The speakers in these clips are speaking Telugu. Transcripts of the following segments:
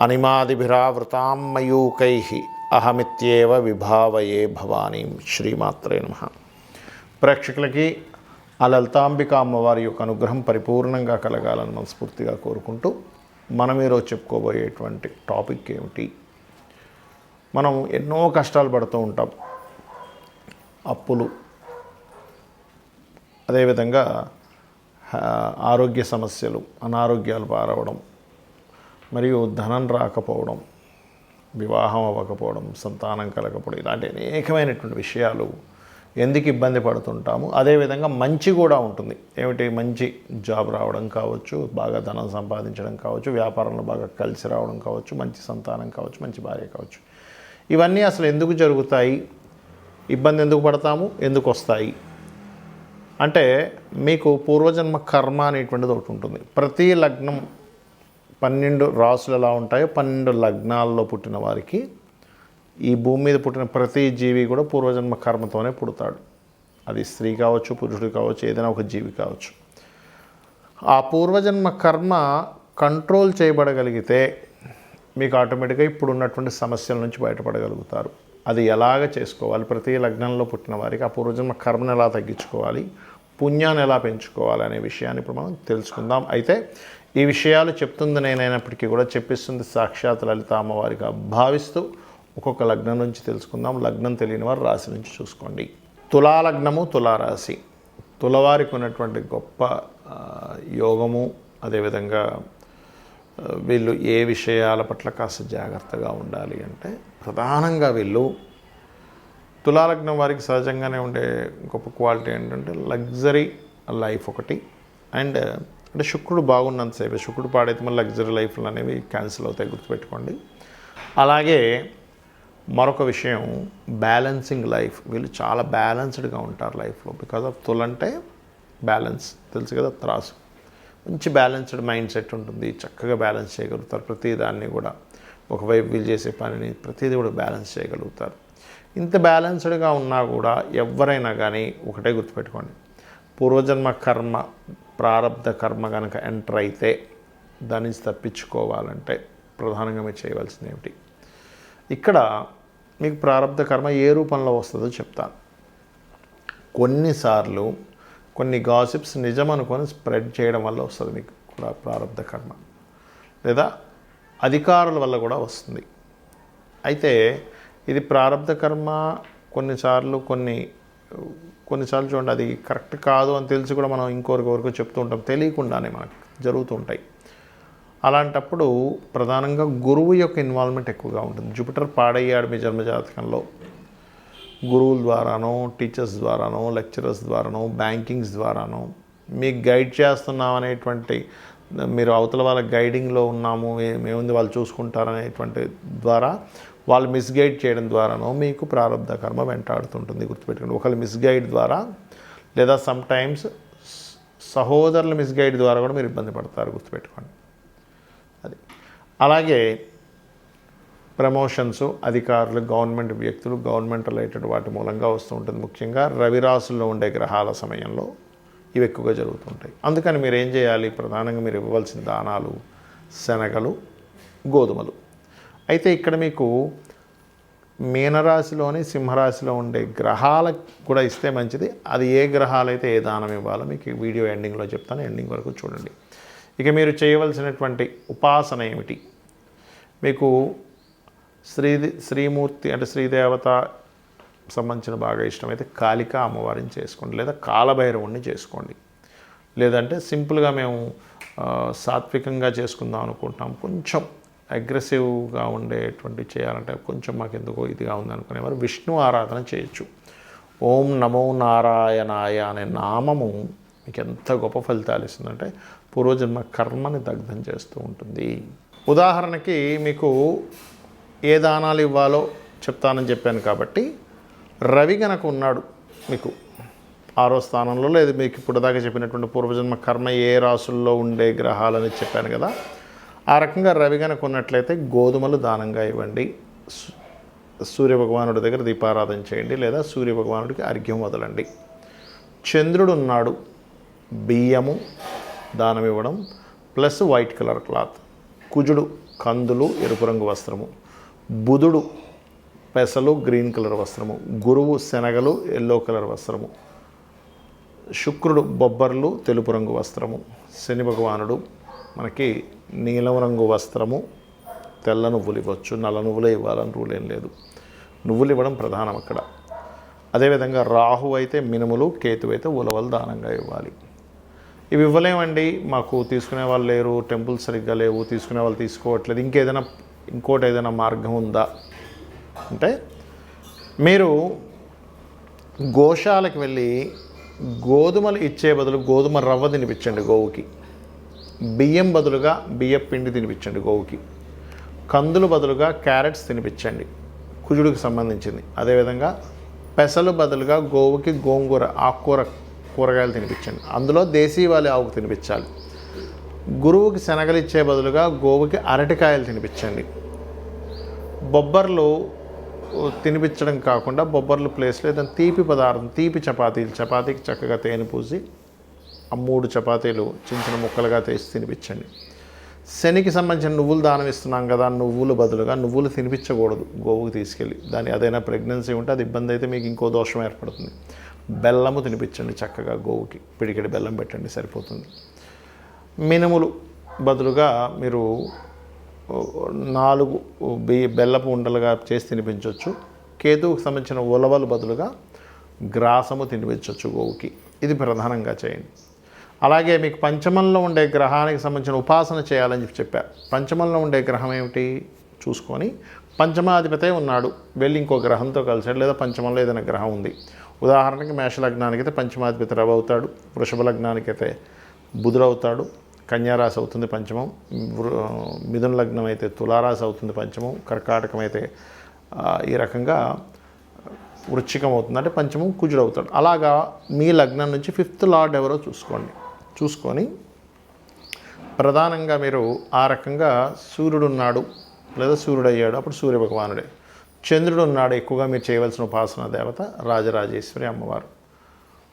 అనిమాదిభిరావృతాం మయూకై అహమిత్యేవ విభావయే భవానీ శ్రీమాత్రే నమ. ప్రేక్షకులకి ఆ లలితాంబిక అమ్మవారి యొక్క అనుగ్రహం పరిపూర్ణంగా కలగాలని మనస్ఫూర్తిగా కోరుకుంటూ మనం ఈరోజు చెప్పుకోబోయేటువంటి టాపిక్ ఏమిటి? మనం ఎన్నో కష్టాలు పడుతూ ఉంటాం. అప్పులు. అదేవిధంగా ఆరోగ్య సమస్యలు అనారోగ్యాలు పారవడం. మరియు ధనం రాకపోవడం వివాహం అవ్వకపోవడం సంతానం కలగకపోవడం ఇలాంటి అనేకమైనటువంటి విషయాలు ఎందుకు ఇబ్బంది పడుతుంటాము? అదేవిధంగా మంచి కూడా ఉంటుంది. ఏమిటి? మంచి జాబ్ రావడం కావచ్చు బాగా ధనం సంపాదించడం కావచ్చు వ్యాపారంలో బాగా కలిసి రావడం కావచ్చు మంచి సంతానం కావచ్చు మంచి భార్య కావచ్చు. ఇవన్నీ అసలు ఎందుకు జరుగుతాయి? ఇబ్బంది ఎందుకు పడతాము? ఎందుకు వస్తాయి? అంటే మీకు పూర్వజన్మ కర్మ అనేటువంటిది ఒకటి ఉంటుంది. ప్రతి లగ్నం పన్నెండు రాసులు ఎలా ఉంటాయో పన్నెండు లగ్నాల్లో పుట్టిన వారికి ఈ భూమి మీద పుట్టిన ప్రతి జీవి కూడా పూర్వజన్మ కర్మతోనే పుడతాడు. అది స్త్రీ కావచ్చు పురుషుడు కావచ్చు ఏదైనా ఒక జీవి కావచ్చు. ఆ పూర్వజన్మ కర్మ కంట్రోల్ చేయబడగలిగితే మీకు ఆటోమేటిక్గా ఇప్పుడు ఉన్నటువంటి సమస్యల నుంచి బయటపడగలుగుతారు. అది ఎలాగ చేసుకోవాలి? ప్రతి లగ్నంలో పుట్టిన వారికి ఆ పూర్వజన్మ కర్మను ఎలా తగ్గించుకోవాలి? పుణ్యాన్ని ఎలా పెంచుకోవాలి అనే విషయాన్ని ఇప్పుడు మనం తెలుసుకుందాం. అయితే ఈ విషయాలు చెప్తుంది నేనైనప్పటికీ కూడా చెప్పిస్తుంది సాక్షాత్ లలిత అమ్మవారిగా భావిస్తూ ఒక్కొక్క లగ్నం నుంచి తెలుసుకుందాం. లగ్నం తెలియని వారు రాశి నుంచి చూసుకోండి. తులాలగ్నము తులారాశి. తులవారికి ఉన్నటువంటి గొప్ప యోగము అదేవిధంగా వీళ్ళు ఏ విషయాల పట్ల కాస్త జాగ్రత్తగా ఉండాలి అంటే ప్రధానంగా వీళ్ళు తులాలగ్నం వారికి సహజంగానే ఉండే గొప్ప క్వాలిటీ ఏంటంటే లగ్జరీ లైఫ్ ఒకటి. అండ్ అంటే శుక్రుడు బాగున్నంతసేపు శుక్రుడు పాడైతే మళ్ళీ లగ్జరీ లైఫ్లు అనేవి క్యాన్సిల్ అవుతాయి గుర్తుపెట్టుకోండి. అలాగే మరొక విషయం బ్యాలెన్సింగ్ లైఫ్. వీళ్ళు చాలా బ్యాలెన్స్డ్గా ఉంటారు లైఫ్లో. బికాజ్ ఆఫ్ తులంటే బ్యాలెన్స్. తెలుసు కదా త్రాసు. మంచి బ్యాలెన్స్డ్ మైండ్ సెట్ ఉంటుంది. చక్కగా బ్యాలెన్స్ చేయగలుగుతారు ప్రతి దాన్ని కూడా. ఒకవైపు వీళ్ళు చేసే పనిని ప్రతిదీ కూడా బ్యాలెన్స్ చేయగలుగుతారు. ఇంత బ్యాలెన్స్డ్గా ఉన్నా కూడా ఎవరైనా కానీ ఒకటే గుర్తుపెట్టుకోండి. పూర్వజన్మ కర్మ ప్రారంధ కర్మ కనుక ఎంటర్ అయితే దాని నుంచి తప్పించుకోవాలంటే ప్రధానంగా మీరు చేయవలసింది ఏమిటి? ఇక్కడ మీకు ప్రారంధ కర్మ ఏ రూపంలో వస్తుందో చెప్తాను. కొన్నిసార్లు కొన్ని గాసిప్స్ నిజం అనుకొని స్ప్రెడ్ చేయడం వల్ల వస్తుంది మీకు కూడా ప్రారంధ కర్మ. లేదా అధికారుల వల్ల కూడా వస్తుంది. అయితే ఇది ప్రారంధ కర్మ కొన్నిసార్లు కొన్ని కొన్నిసార్లు చూడండి అది కరెక్ట్ కాదు అని తెలిసి కూడా మనం ఇంకొకరికొరకు చెప్తూ ఉంటాం. తెలియకుండానే మనకు జరుగుతూ ఉంటాయి. అలాంటప్పుడు ప్రధానంగా గురువు యొక్క ఇన్వాల్వ్మెంట్ ఎక్కువగా ఉంటుంది. జూపిటర్ పాడయ్యాడు మీ జన్మజాతకంలో గురువుల ద్వారానో టీచర్స్ ద్వారానో లెక్చరర్స్ ద్వారానో బ్యాంకింగ్స్ ద్వారానో మీకు గైడ్ చేస్తున్నాం అనేటువంటి మీరు అవతల వాళ్ళ గైడింగ్లో ఉన్నాము ఏముంది మేముంది వాళ్ళు చూసుకుంటారనేటువంటి ద్వారా వాళ్ళు మిస్గైడ్ చేయడం ద్వారానో మీకు ప్రారంభ కర్మ వెంటాడుతుంటుంది గుర్తుపెట్టుకోండి. ఒకళ్ళు మిస్గైడ్ ద్వారా లేదా సమ్ టైమ్స్ సహోదరుల మిస్గైడ్ ద్వారా కూడా మీరు ఇబ్బంది పడతారు గుర్తుపెట్టుకోండి. అది. అలాగే ప్రమోషన్స్ అధికారులు గవర్నమెంట్ వ్యక్తులు గవర్నమెంట్ రిలేటెడ్ వాటి మూలంగా వస్తూ ఉంటుంది. ముఖ్యంగా రవిరాసుల్లో ఉండే గ్రహాల సమయంలో ఇవి ఎక్కువగా జరుగుతుంటాయి. అందుకని మీరు ఏం చేయాలి? ప్రధానంగా మీరు ఇవ్వవలసిన దానాలు శనగలు గోధుమలు. అయితే ఇక్కడ మీకు మీనరాశిలోని సింహరాశిలో ఉండే గ్రహాలకు కూడా ఇస్తే మంచిది. అది ఏ గ్రహాలు అయితే ఏ దానం ఇవ్వాలో మీకు వీడియో ఎండింగ్లో చెప్తాను. ఎండింగ్ వరకు చూడండి. ఇక మీరు చేయవలసినటువంటి ఉపాసన ఏమిటి? మీకు శ్రీ శ్రీమూర్తి అంటే శ్రీదేవత సంబంధించిన బాగా ఇష్టమైతే కాళిక అమ్మవారిని చేసుకోండి. లేదా కాలభైరవుణ్ణి చేసుకోండి. లేదంటే సింపుల్గా మేము సాత్వికంగా చేసుకుందాం అనుకుంటాం. కొంచెం అగ్రెసివ్గా ఉండేటువంటి చేయాలంటే కొంచెం మాకు ఎందుకో ఇదిగా ఉందనుకునేవారు. విష్ణు ఆరాధన చేయొచ్చు. ఓం నమో నారాయణాయ అనే నామము మీకు ఎంత గొప్ప ఫలితాలు ఇస్తుందంటే పూర్వజన్మ కర్మని దగ్ధం చేస్తూ ఉంటుంది. ఉదాహరణకి మీకు ఏ దానాలు ఇవ్వాలో చెప్తానని చెప్పాను కాబట్టి రవి గనక ఉన్నాడు మీకు ఆరో స్థానంలో లేదు మీకు ఇప్పుడు దాకా చెప్పినటువంటి పూర్వజన్మ కర్మ ఏ రాసుల్లో ఉండే గ్రహాలని చెప్పాను కదా ఆ రకంగా రవి కనుక ఉన్నట్లయితే గోధుమలు దానంగా ఇవ్వండి. సూర్యభగవానుడి సూర్య భగవానుడి దగ్గర దీపారాధన చేయండి లేదా సూర్య భగవానుడికి అర్ఘ్యం వదలండి. చంద్రుడు ఉన్నాడు. బియ్యము దానం ఇవ్వడం ప్లస్ వైట్ కలర్ క్లాత్. కుజుడు కందులు ఎరుపు రంగు వస్త్రము. బుధుడు పెసలు గ్రీన్ కలర్ వస్త్రము. గురువు శనగలు ఎల్లో కలర్ వస్త్రము. శుక్రుడు బొబ్బర్లు తెలుపు రంగు వస్త్రము. శని భగవానుడు మనకి నీలం రంగు వస్త్రము తెల్ల నువ్వులు ఇవ్వచ్చు. నల్ల నువ్వులే ఇవ్వాలని రూల్ ఏం లేదు. నువ్వులు ఇవ్వడం ప్రధానం అక్కడ. అదేవిధంగా రాహు అయితే మినుములు కేతు అయితే ఉలవలు దానంగా ఇవ్వాలి. ఇవి ఇవ్వలేమండి. మాకు తీసుకునే వాళ్ళు లేరు టెంపుల్స్ సరిగ్గా లేవు తీసుకునే వాళ్ళు తీసుకోవట్లేదు. ఇంకేదైనా ఇంకోటి ఏదైనా మార్గం ఉందా? అంటే మీరు గోశాలకు వెళ్ళి గోధుమలు ఇచ్చే బదులు గోధుమ రవ్వ తినిపించండి గోవుకి. బియ్యం బదులుగా బియ్యం పిండి తినిపించండి గోవుకి. కందులు బదులుగా క్యారెట్స్ తినిపించండి కుజుడికి సంబంధించింది. అదేవిధంగా పెసలు బదులుగా గోవుకి గోంగూర ఆకుకూర కూరగాయలు తినిపించండి. అందులో దేశీవాలి ఆవుకు తినిపించాలి. గురువుకి శనగలు ఇచ్చే బదులుగా గోవుకి అరటికాయలు తినిపించండి. బొబ్బర్లు తినిపించడం కాకుండా బొబ్బర్లు ప్లేస్లో ఏదైనా తీపి పదార్థం తీపి చపాతీలు చపాతీకి చక్కగా తేనె పూసి ఆ మూడు చపాతీలు చిన్న చిన్న ముక్కలుగా తీసి తినిపించండి. శనికి సంబంధించిన నువ్వులు దానం ఇస్తున్నాం కదా నువ్వులు బదులుగా నువ్వులు తినిపించకూడదు. గోవుకి తీసుకెళ్ళి. దాని అదైనా ప్రెగ్నెన్సీ ఉంటే అది ఇబ్బంది అయితే మీకు ఇంకో దోషం ఏర్పడుతుంది. బెల్లము తినిపించండి చక్కగా గోవుకి. పిడికెడి బెల్లం పెట్టండి సరిపోతుంది. మినుములు బదులుగా మీరు నాలుగు బియ్య బెల్లపు ఉండలుగా చేసి తినిపించవచ్చు కేతువుకు సంబంధించిన ఉలవలు బదులుగా గ్రాసము తినిపించవచ్చు గోవుకి. ఇది ప్రధానంగా చేయండి. అలాగే మీకు పంచమంలో ఉండే గ్రహానికి సంబంధించిన ఉపాసన చేయాలని చెప్పి చెప్పారు పంచమంలో ఉండే గ్రహం ఏమిటి? చూసుకొని పంచమాధిపతే ఉన్నాడు. వెళ్ళి ఇంకో గ్రహంతో కలిసాడు. లేదా పంచమంలో ఏదైనా గ్రహం ఉంది. ఉదాహరణకి మేషలగ్నానికి అయితే పంచమాధిపతి రవి అవుతాడు. వృషభ లగ్నానికి అయితే బుధుడు అవుతాడు. కన్యారాశి అవుతుంది పంచమం. వృ- మిథున లగ్నం అయితే తులారాశి అవుతుంది పంచమం. కర్కాటకం అయితే ఈ రకంగా వృచ్చికం అవుతుంది. అంటే పంచమం కుజుడు అవుతాడు. అలాగా మీ లగ్నం నుంచి ఫిఫ్త్ లార్డ్ ఎవరో చూసుకోండి. చూసుకొని ప్రధానంగా మీరు ఆ రకంగా సూర్యుడు ఉన్నాడు లేదా సూర్యుడు అయ్యాడు అప్పుడు సూర్య భగవానుడే చంద్రుడు ఉన్నాడు ఎక్కువగా మీరు చేయవలసిన ఉపాసన దేవత రాజరాజేశ్వరి అమ్మవారు.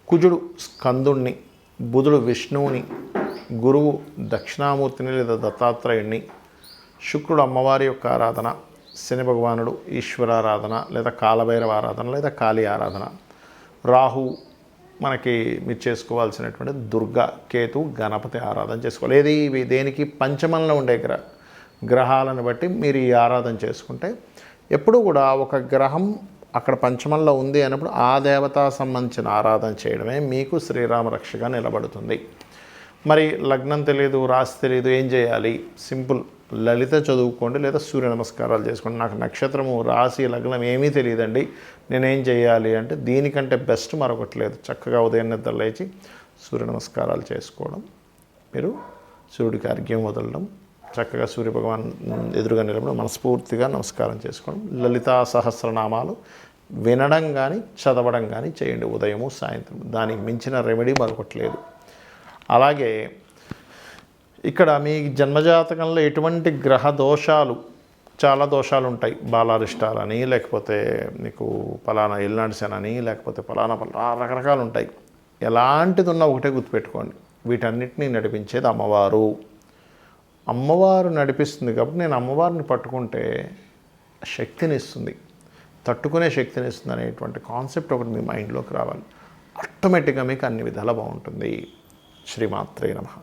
కుజుడు స్కందుణ్ణి బుధుడు విష్ణువుని గురువు దక్షిణామూర్తిని లేదా దత్తాత్రేయుణ్ణి శుక్రుడు అమ్మవారి యొక్క ఆరాధన శని భగవానుడు ఈశ్వరారాధన లేదా కాలభైరవ ఆరాధన లేదా కాళీ ఆరాధన రాహు మనకి మీరు చేసుకోవాల్సినటువంటి దుర్గా కేతు గణపతి ఆరాధన చేసుకోవాలి. ఏది ఇవి దేనికి? పంచమంలో ఉండే గ్రహ గ్రహాలను బట్టి మీరు ఈ ఆరాధన చేసుకుంటే ఎప్పుడు కూడా ఒక గ్రహం అక్కడ పంచమంలో ఉంది అన్నప్పుడు ఆ దేవతా సంబంధించిన ఆరాధన చేయడమే మీకు శ్రీరామ రక్షగా నిలబడుతుంది. మరి లగ్నం తెలియదు రాశి తెలియదు ఏం చేయాలి? సింపుల్. లలిత చదువుకోండి లేదా సూర్య నమస్కారాలు చేసుకోండి. నాకు నక్షత్రము రాశి లగ్నం ఏమీ తెలియదండి. నేనేం చేయాలి అంటే దీనికంటే బెస్ట్ మరొకటి లేదు. చక్కగా ఉదయం నిద్ర లేచి సూర్య నమస్కారాలు చేసుకోవడం. మీరు సూర్యుడికి అర్ఘ్యం వదలడం. చక్కగా సూర్య భగవాన్ ఎదురుగా నిలబడి మనస్ఫూర్తిగా నమస్కారం చేసుకోవడం. లలితా సహస్రనామాలు వినడం కానీ చదవడం కానీ చేయండి ఉదయము సాయంత్రం దానికి మించిన రెమెడీ మరొకటి లేదు. అలాగే ఇక్కడ మీ జన్మజాతకంలో ఎటువంటి గ్రహ దోషాలు చాలా దోషాలు ఉంటాయి బాలారిష్టాలని లేకపోతే మీకు పలానా ఎల్నాడిసన్ అని లేకపోతే పలానా పలా రకరకాలు ఉంటాయి ఎలాంటిది ఉన్నా ఒకటే గుర్తుపెట్టుకోండి. వీటన్నిటినీ నడిపించేది అమ్మవారు. అమ్మవారు నడిపిస్తుంది కాబట్టి నేను అమ్మవారిని పట్టుకుంటే శక్తిని ఇస్తుంది తట్టుకునే శక్తిని ఇస్తుంది అనేటువంటి కాన్సెప్ట్ ఒకటి మీ మైండ్లోకి రావాలి. ఆటోమేటిక్గా మీకు అన్ని విధాలా బాగుంటుంది. శ్రీమాత్రే నమః.